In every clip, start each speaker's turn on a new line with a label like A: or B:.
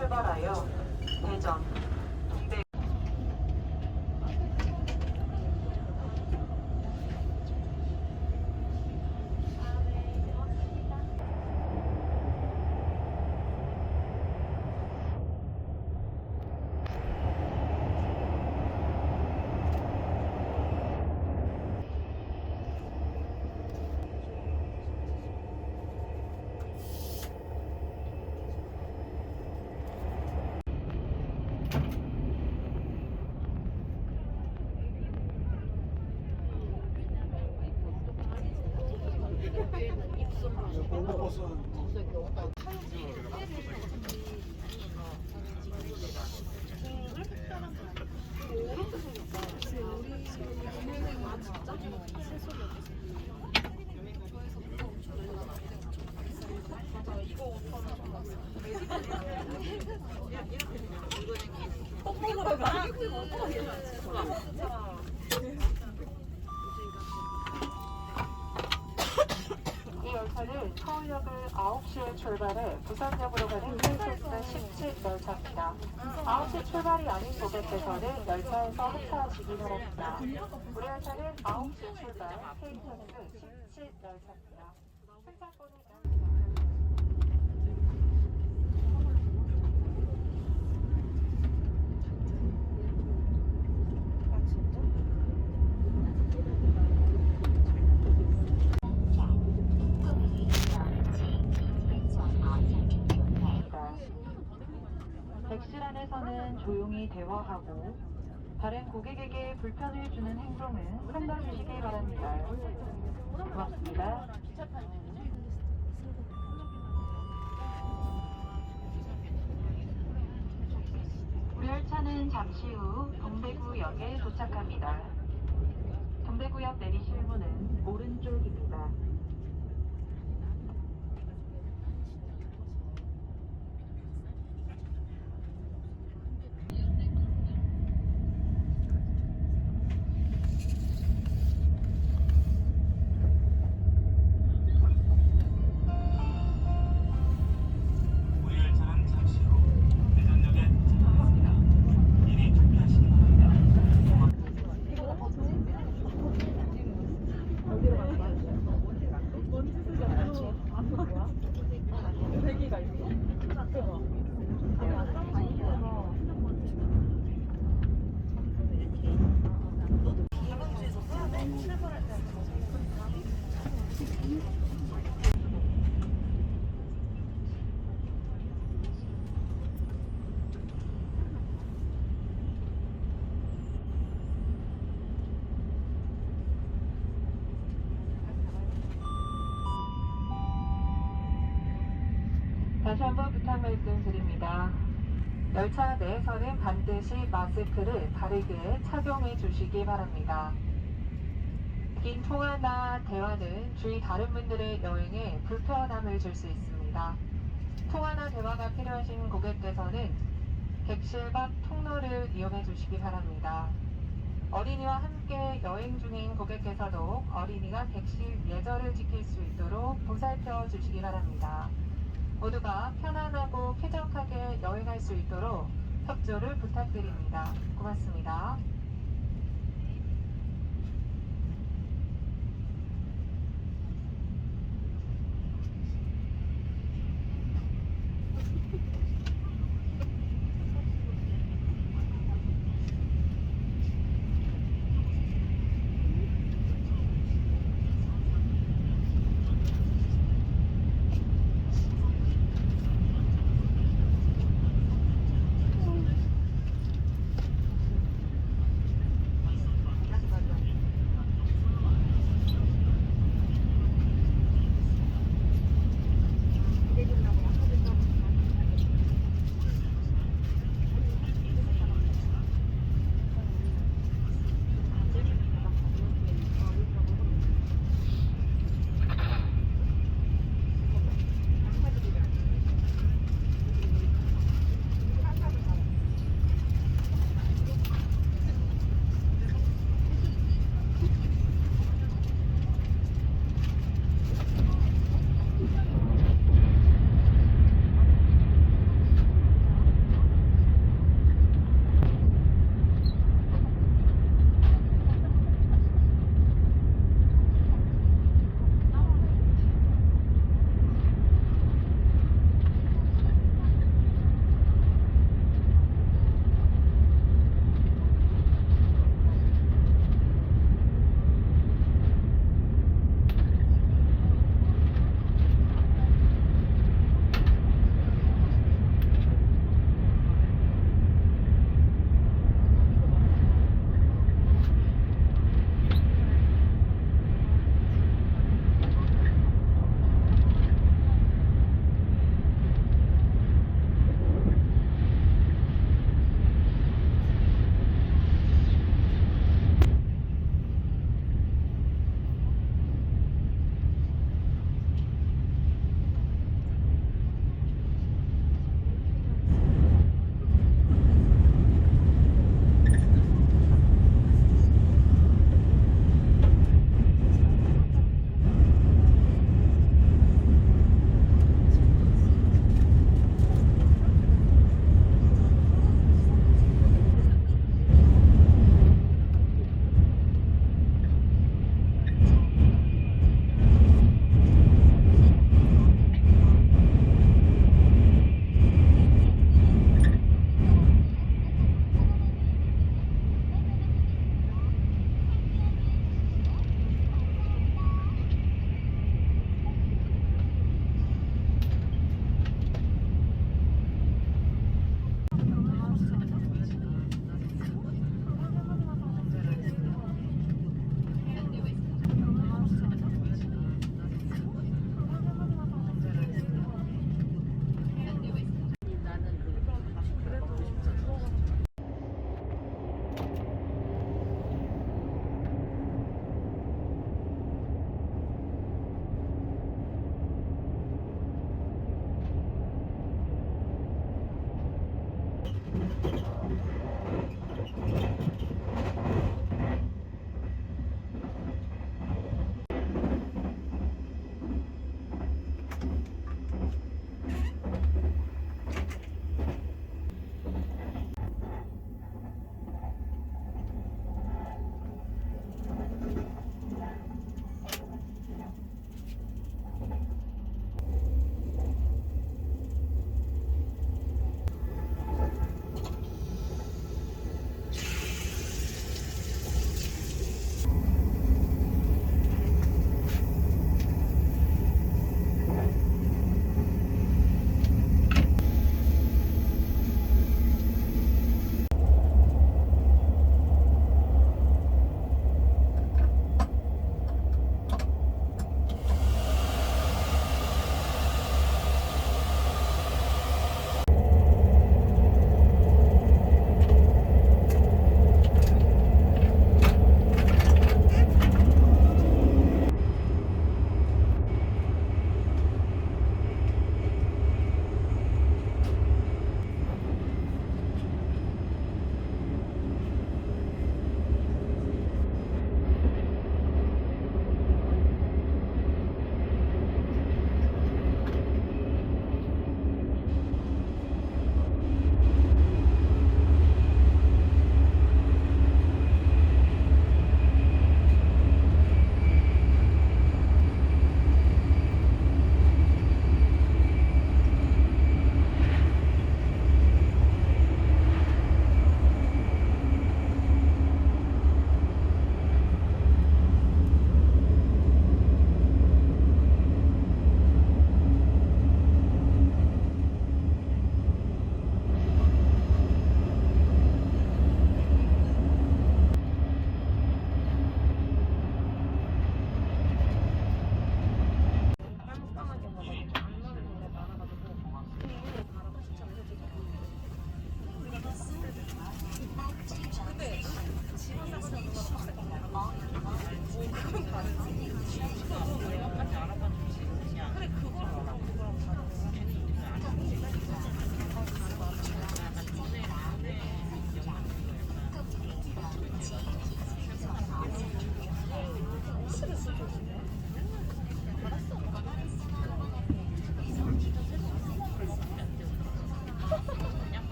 A: 출발하여 대전, 이 서울역을 9시에 출발해 부산역으로 가는 KTX 17 열차입니다. 9시 출발이 아닌 고객께서는 열차에서 하차하시기 바랍니다. 우리 열차는 9시 출발 KTX 17 열차입니다. 불편을 주는 행동은 삼가주시기 바랍니다. 고맙습니다. 우리 열차는 잠시 후 동대구역에 도착합니다. 동대구역 내리실 문은 오른쪽입니다. 말씀드립니다. 열차 내에서는 반드시 마스크를 바르게 착용해 주시기 바랍니다. 긴 통화나 대화는 주위 다른 분들의 여행에 불편함을 줄 수 있습니다. 통화나 대화가 필요하신 고객께서는 객실 밖 통로를 이용해 주시기 바랍니다. 어린이와 함께 여행 중인 고객께서도 어린이가 객실 예절을 지킬 수 있도록 보살펴 주시기 바랍니다. 모두가 편안하고 쾌적하게 여행할 수 있도록 협조를 부탁드립니다. 고맙습니다.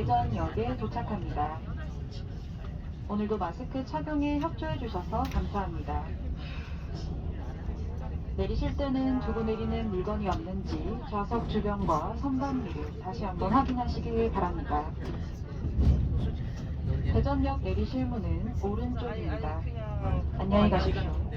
A: 대전역에 도착합니다. 오늘도 마스크 착용에 협조해 주셔서 감사합니다. 내리실 때는 두고 내리는 물건이 없는지 좌석 주변과 선반 위를 다시 한번 확인하시길 바랍니다. 대전역 내리실 문은 오른쪽입니다. 안녕히 가십시오.